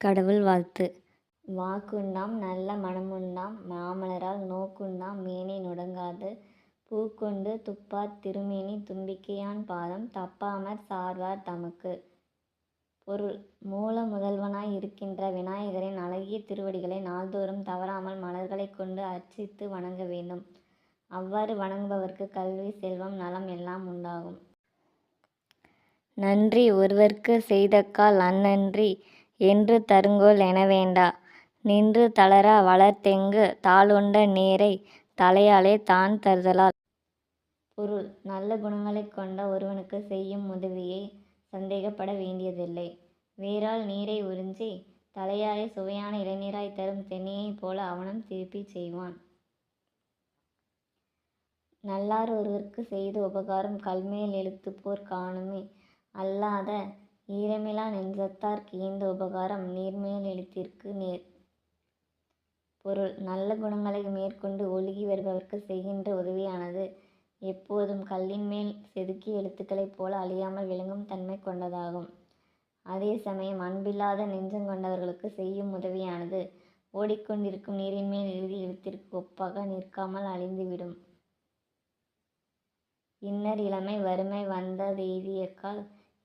கடவுள் வாழ்த்து வாக்குண்டாம் நல்ல மனமுண்டாம் மாமலரால் நோக்குண்டாம் மேனி நுடங்காது பூக்கொண்டு துப்பார் திருமேனி தும்பிக்கையான் பாதம் தப்பாமற் சார்வார் தமக்கு. பொருள் மூல முதல்வனாய் இருக்கின்ற விநாயகரின் அழகிய திருவடிகளை நாள்தோறும் தவறாமல் மலர்களைக் கொண்டு அர்ச்சித்து வணங்க வேண்டும். அவ்வாறு வணங்குபவர்க்கு கல்வி செல்வம் நலம் எல்லாம் உண்டாகும். நன்றி ஒருவர்க்கு செய்தக்கால் அந்நன்றி என்று தருங்கொல் எனவேண்டா நின்று தளரா வளர்தெங்கு தாளுண்ட நீரை தலையாலே தான் தருதலால். பொருள் நல்ல குணங்களைக் கொண்ட ஒருவனுக்குச் செய்யும் உதவியைச் சந்தேகப்பட வேண்டியதில்லை. வேரால் நீரை உறிஞ்சி தலையாலே சுவையான இளநீராய் தரும் தென்னையைப் போல அவனும் திருப்பிச் செய்வான். நல்லார் ஒருவருக்கு செய்த உபகாரம் கல்மேல் எழுதுபோற் காணுமே அல்லாத ஈரமிலா நெஞ்சத்தார் ஈந்த உபகாரம் நீர்மேல் எழுத்திற்கு நேர். பொருள் நல்ல குணங்களை மேற்கொண்டு ஒழுகி வருபவர்க்கு செய்கின்ற உதவியானது எப்போதும் கல்லின்மேல் செதுக்கிய எழுத்துக்களைப் போல அழியாமல் விளங்கும் தன்மை கொண்டதாகும். அதே சமயம் அன்பில்லாத நெஞ்சம் கொண்டவர்களுக்கு செய்யும் உதவியானது ஓடிக்கொண்டிருக்கும் நீரின்மேல் எழுதி எழுத்திற்கு ஒப்பாக நிற்காமல் அழிந்துவிடும் இன்னர் இளமை வறுமை வந்த தெய்தியக்கால்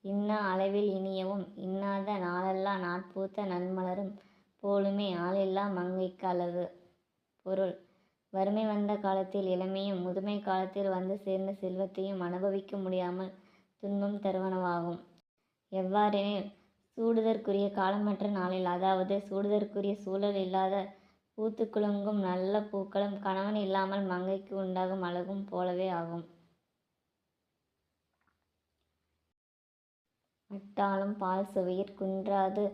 இன்னா அளவில் இனியவும் இன்னாத நாளல்லா நாட்பூத்த நன்மலரும் போலுமே ஆளில்லா மங்கைக்கு அளவு பொருள் வறுமை வந்த காலத்தில் இளமையும் முதுமை காலத்தில் வந்து சேர்ந்த செல்வத்தையும் அனுபவிக்க முடியாமல் துன்பம் தருவனவாகும். எவ்வாறெனில் சூடுதற்குரிய காலமற்ற நாளில் அதாவது சூடுதற்குரிய சூழல் இல்லாத பூத்துக்குலுங்கும் நல்ல பூக்களும் கணவன் இல்லாமல் மங்கைக்கு உண்டாகும் அழகும் போலவே ஆகும். நட்டாலும் பால் சுவையிற் குன்றாது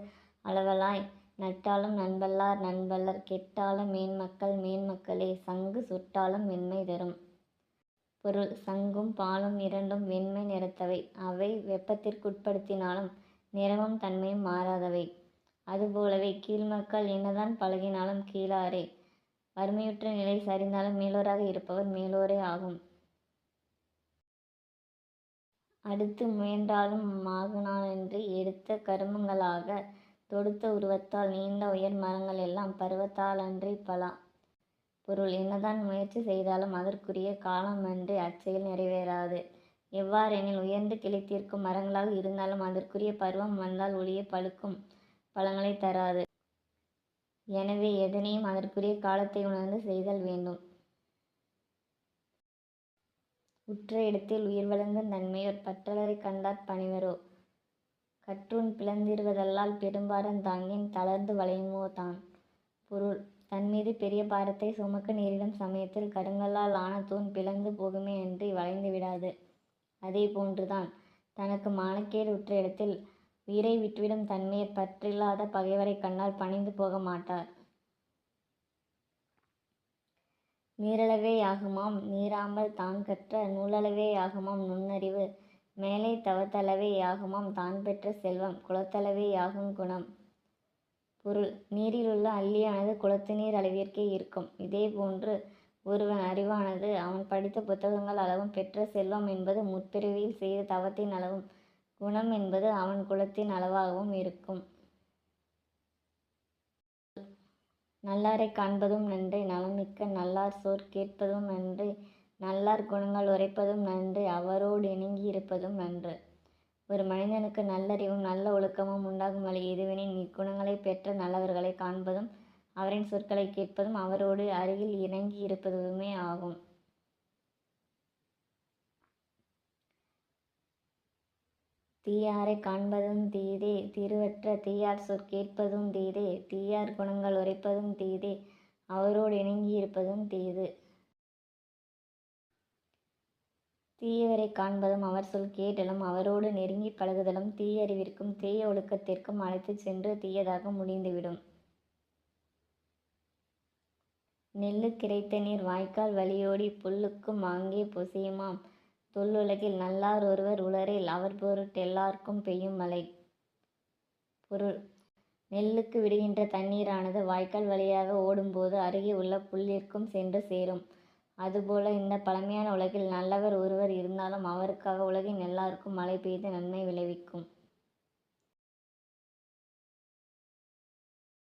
அளவலாய் நட்டாலும் நண்பல்லார் நண்பல்லர் கெட்டாலும் மேன்மக்கள் மேன்மக்களே சங்கு சுட்டாலும் வெண்மை தரும். பொருள் சங்கும் பாலும் இரண்டும் வெண்மை நிறத்தவை. அவை வெப்பத்திற்குட்படுத்தினாலும் நிறமும் தன்மையும் மாறாதவை. அதுபோலவே கீழ்மக்கள் என்னதான் பழகினாலும் கீழாரே. வறுமையுற்ற நிலை சரிந்தாலும் மேலோராக இருப்பவர் மேலோரே ஆகும். அடுத்து முயன்றாலும் மாகுநாளன்றி எடுத்த கருமங்களாகத் தொடுத்த உருவத்தால் நீண்ட உயர் மரங்கள் எல்லாம் பருவத்தாலன்றிப் பலா. பொருள் என்னதான் முயற்சி செய்தாலும் அதற்குரிய காலமன்றி அச்செயல் நிறைவேறாது. எவ்வாறெனில் உயர்ந்து கிளைத்திருக்கும் மரங்களாக இருந்தாலும் அதற்குரிய பருவம் வந்தால் ஒளிய பழுக்கும் பழங்களை தராது. எனவே எதனையும் அதற்குரிய காலத்தை உணர்ந்து செய்தல் வேண்டும். உற்ற இடத்தில் உயிர் வழங்கும் தன்மையோர் பற்றலரைக் கண்டார் பணிவரோ கற்றூண் பிளந்திருவதல்லால் பெரும்பாரம் தாங்கின் தளர்ந்து வளையுமோ தான். பொருள் தன்மீது பெரிய பாரத்தை சுமக்க நேரிடும் சமயத்தில் கருங்கல்லால் ஆன தூண் பிளந்து போகுமே என்று வளைந்து விடாது. அதே போன்றுதான் தனக்கு மானக்கேடு உற்ற இடத்தில் உயிரை விட்டுவிடும் தன்மையர் பற்றில்லாத பகைவரைக் கண்டால் பணிந்து போக மாட்டார். நீரளவே யாகுமாம் தான் கற்ற நூலளவே யாகுமாம் நுண்ணறிவு மேலே தவத்தளவே யாகுமாம் தான்பெற்ற செல்வம் குளத்தளவே யாகுங் குணம். பொருள் நீரிலுள்ள குளத்து நீர் அளவிற்கே இருக்கும். இதே போன்று ஒருவன் அறிவானது அவன் படித்த புத்தகங்கள் அளவும் பெற்ற செல்வம் என்பது முற்பிறவியில் செய்த தவத்தின் அளவும் குணம் என்பது அவன் குலத்தின் அளவாகவும் இருக்கும். நல்லாரைக் காண்பதும் நன்று நலம்மிக்க நல்லார் சோர் கேட்பதும் நன்று நல்லார் குணங்கள் உரைப்பதும் நன்று அவரோடு இணங்கி இருப்பதும் நன்று. ஒரு மனிதனுக்கு நல்லறிவும் நல்ல ஒழுக்கமும் உண்டாகும் வழி எதுவெனின் இக்குணங்களை பெற்ற நல்லவர்களை காண்பதும் அவரின் சொற்களைக் கேட்பதும் அவரோடு அருகில் இணங்கி இருப்பதுமே ஆகும். தீயாரை காண்பதும் தீதே திருவற்ற தீயார் சொற்கேட்பதும் தீதே தீயார் குணங்கள் உரைப்பதும் தீதே அவரோடு இணங்கியிருப்பதும் தீது. தீயவரை காண்பதும் அவர் சொல் கேட்டலும் அவரோடு நெருங்கி பழகுதலும் தீயறிவிற்கும் தீய ஒழுக்கத்திற்கும் அழைத்துச் சென்று தீயதாக முடிந்துவிடும். நெல்லு கிடைத்த இறைத்தநீர் வாய்க்கால் வழியோடி புல்லுக்கும் ஆங்கே பொசியுமாம் தொல்லுலகில் நல்லார் ஒருவர் உளரில் அவர் பொருட் எல்லாருக்கும் பெய்யும் மழை. பொருள் நெல்லுக்கு விடுகின்ற தண்ணீரானது வாய்க்கால் வழியாக ஓடும்போது அருகே உள்ள புல்லிற்கும் சென்று சேரும். அதுபோல இந்த பழமையான உலகில் நல்லவர் ஒருவர் இருந்தாலும் அவருக்காக உலகின் எல்லாருக்கும் மழை பெய்து நன்மை விளைவிக்கும்.